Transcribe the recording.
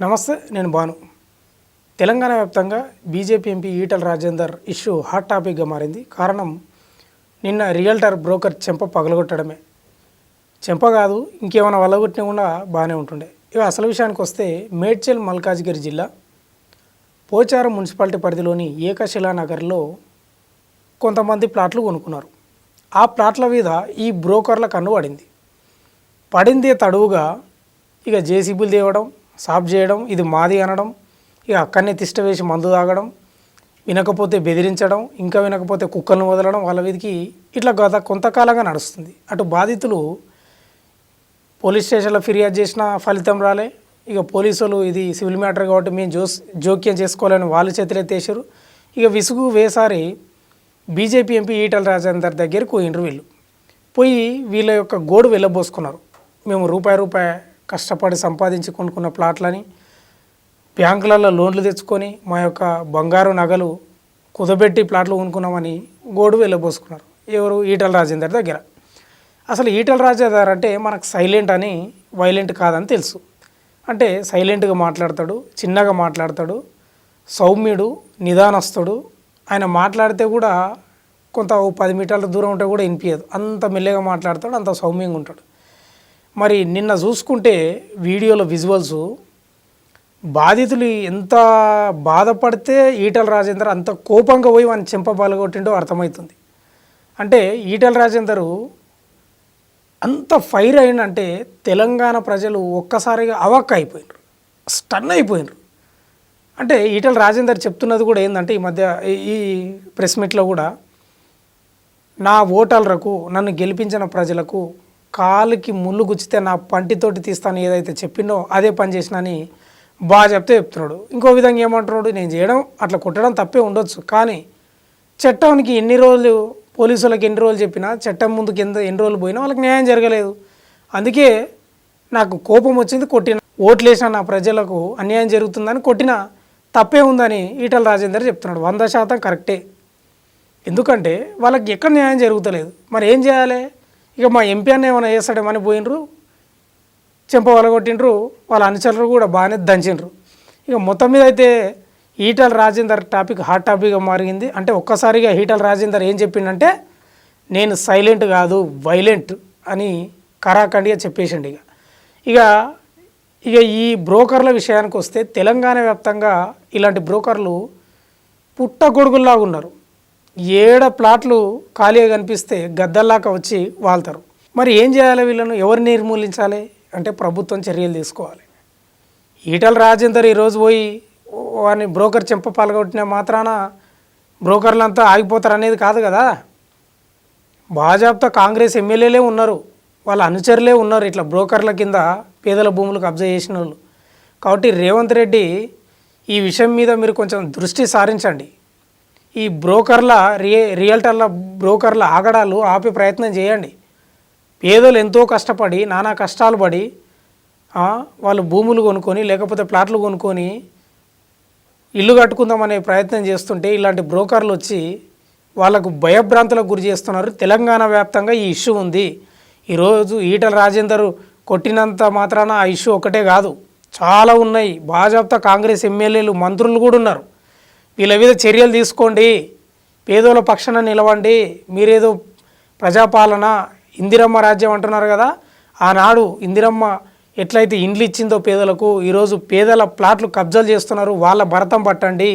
నమస్తే నేను భాను. తెలంగాణ వ్యాప్తంగా BJP MP Etela Rajender issue hot టాపిక్గా మారింది. కారణం నిన్న రియల్టర్ బ్రోకర్ చెంప పగలగొట్టడమే. చెంప కాదు ఇంకేమైనా వల్లగొట్టినా కూడా బాగానే ఉంటుండే. ఇక అసలు విషయానికి వస్తే మేడ్చల్ మల్కాజ్గిరి జిల్లా పోచారం మున్సిపాలిటీ పరిధిలోని ఏకశిలా నగర్లో కొంతమంది ప్లాట్లు కొనుక్కున్నారు. ఆ ప్లాట్ల మీద ఈ బ్రోకర్ల కన్ను పడింది. పడిందే తడువుగా ఇక జేసీబీలు తేవడం సాఫ్ చేయడం ఇది మాది అనడం ఇక అక్కడనే తిష్ట వేసి మందు తాగడం వినకపోతే బెదిరించడం ఇంకా వినకపోతే కుక్కలను వదలడం వాళ్ళ వీధికి ఇట్లా గత కొంతకాలంగా నడుస్తుంది. అటు బాధితులు పోలీస్ స్టేషన్లో ఫిర్యాదు చేసినా ఫలితం రాలే. ఇక పోలీసులు ఇది సివిల్ మ్యాటర్ కాబట్టి మేము జోస్ జోక్యం చేసుకోవాలని వాళ్ళు చేతులెత్తేసారు ఇక విసుగు వేసారి బీజేపీ ఎంపీ ఈటల రాజేందర్ దగ్గరకు పోయినరు వీళ్ళు పోయి వీళ్ళ యొక్క గోడు వెళ్ళబోసుకున్నారు. మేము రూపాయి రూపాయి కష్టపడి సంపాదించి కొనుక్కున్న ప్లాట్లని బ్యాంకులలో లోన్లు తెచ్చుకొని మా యొక్క బంగారు నగలు కుదబెట్టి ప్లాట్లు కొనుక్కున్నామని గోడు వెళ్ళబోసుకున్నారు. ఎవరు? ఈటల రాజేందర్ దగ్గర. అసలు ఈటల రాజేందర్ అంటే మనకు సైలెంట్ అని వైలెంట్ కాదని తెలుసు. అంటే సైలెంట్గా మాట్లాడతాడు చిన్నగా మాట్లాడతాడు సౌమ్యుడు నిదానస్తుడు. ఆయన మాట్లాడితే కూడా కొంత ఓ పది మీటర్ల దూరం ఉంటే కూడా వినిపించదు అంత మెల్లగా మాట్లాడతాడు అంత సౌమ్యంగా ఉంటాడు. మరి నిన్న చూసుకుంటే వీడియోలో విజువల్స్ బాధితులు ఎంత బాధపడితే ఈటల రాజేందర్ అంత కోపంగా పోయి వాని చెంప అర్థమవుతుంది. అంటే ఈటల రాజేందరు అంత ఫైర్ అయిందంటే తెలంగాణ ప్రజలు ఒక్కసారిగా అవక్క అయిపోయినారు స్టన్ అయిపోయినారు. అంటే ఈటల రాజేందర్ చెప్తున్నది కూడా ఏంటంటే ఈ మధ్య ఈ- ఈ ప్రెస్ మీట్లో కూడా నా ఓటర్లకు నన్ను గెలిపించిన ప్రజలకు కాలుకి ముళ్ళు గుచ్చితే నా పంటితోటి తీస్తాను ఏదైతే చెప్పిండో అదే పని చేసినని బాగా చెప్తే చెప్తున్నాడు. ఇంకో విధంగా ఏమంటున్నాడు నేను చేయడం అట్లా కొట్టడం తప్పే ఉండొచ్చు కానీ చట్టానికి ఎన్ని రోజులు పోలీసులకు ఎన్ని రోజులు చెప్పినా చట్టం ముందుకు ఎంత ఎన్ని రోజులు పోయినా వాళ్ళకి న్యాయం జరగలేదు. అందుకే నాకు కోపం వచ్చింది కొట్టిన ఓట్లేసిన నా ప్రజలకు అన్యాయం జరుగుతుందని కొట్టిన తప్పే ఉందని ఈటల రాజేందర్ చెప్తున్నాడు. వంద శాతం కరెక్టే. ఎందుకంటే వాళ్ళకి ఎక్కడ న్యాయం జరుగుతలేదు. మరి ఏం చేయాలి? ఇక మా ఎంపీ అన్న ఏమైనా చేస్తాడేమని పోయినరు చెంప వలగొట్టిండ్రు వాళ్ళ అనుచరులు కూడా బాగానే దంచిండ్రు ఇక మొత్తం మీద అయితే ఈటల రాజేందర్ టాపిక్ హాట్ టాపిక్గా మారింది. అంటే ఒక్కసారిగా ఈటల రాజేందర్ ఏం చెప్పిండంటే నేను సైలెంట్ కాదు వైలెంట్ అని కరాఖండిగా చెప్పేసిండు ఇక. ఇక ఇక ఈ బ్రోకర్ల విషయానికి వస్తే తెలంగాణ వ్యాప్తంగా ఇలాంటి బ్రోకర్లు పుట్టగొడుగుల్లాగా ఉన్నారు. ఏడ ప్లాట్లు ఖాళీగా కనిపిస్తే గద్దల్లాగా వచ్చి వాళ్తారు. మరి ఏం చేయాలి వీళ్ళను? ఎవరు నిర్మూలించాలి? అంటే ప్రభుత్వం చర్యలు తీసుకోవాలి. ఈటల రాజేందర్ ఈరోజు పోయి వాడిని బ్రోకర్ చెంప పాల్గొట్టిన మాత్రాన బ్రోకర్లంతా ఆగిపోతారు అనేది కాదు కదా? భాజపాతో కాంగ్రెస్ ఎమ్మెల్యేలే ఉన్నారు. వాళ్ళ అనుచరులే ఉన్నారు. ఇట్లా బ్రోకర్ల కింద పేదల భూములు కబ్జా చేసిన వాళ్ళు కాబట్టి రేవంత్ రెడ్డి ఈ విషయం మీద మీరు కొంచెం దృష్టి సారించండి. ఈ బ్రోకర్ల రియే రియల్టర్ల బ్రోకర్ల ఆగడాలు ఆపే ప్రయత్నం చేయండి. పేదలు ఎంతో కష్టపడి నానా కష్టాలు పడి వాళ్ళు భూములు కొనుక్కొని లేకపోతే ప్లాట్లు కొనుక్కొని ఇల్లు కట్టుకుందామనే ప్రయత్నం చేస్తుంటే ఇలాంటి బ్రోకర్లు వచ్చి వాళ్ళకు భయభ్రాంతులకు గురి చేస్తున్నారు. తెలంగాణ వ్యాప్తంగా ఈ ఇష్యూ ఉంది. ఈరోజు ఈటల రాజేందర్ కొట్టినంత మాత్రాన ఆ ఇష్యూ ఒకటే కాదు. చాలా ఉన్నాయి. భాజపా కాంగ్రెస్ ఎమ్మెల్యేలు మంత్రులు కూడా ఉన్నారు. వీళ్ళ మీద చర్యలు తీసుకోండి. పేదోళ్ళ పక్షాన నిలవండి. మీరేదో ప్రజాపాలన ఇందిరమ్మ రాజ్యం అంటున్నారు కదా ఆనాడు ఇందిరమ్మ ఎట్లయితే ఇండ్లు ఇచ్చిందో పేదలకు ఈరోజు పేదల ప్లాట్లు కబ్జాలు చేస్తున్నారు వాళ్ళ భరతం పట్టండి.